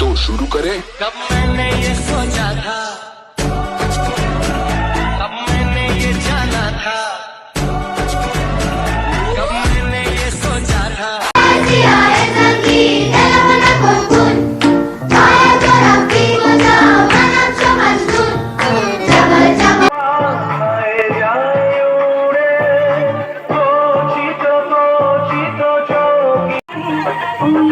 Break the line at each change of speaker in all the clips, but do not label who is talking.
तो शुरू करें।
कब मैंने ये सोचा था। कब मैंने ये जाना था। कब मैंने ये सोचा था।
মনে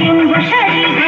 Thank you.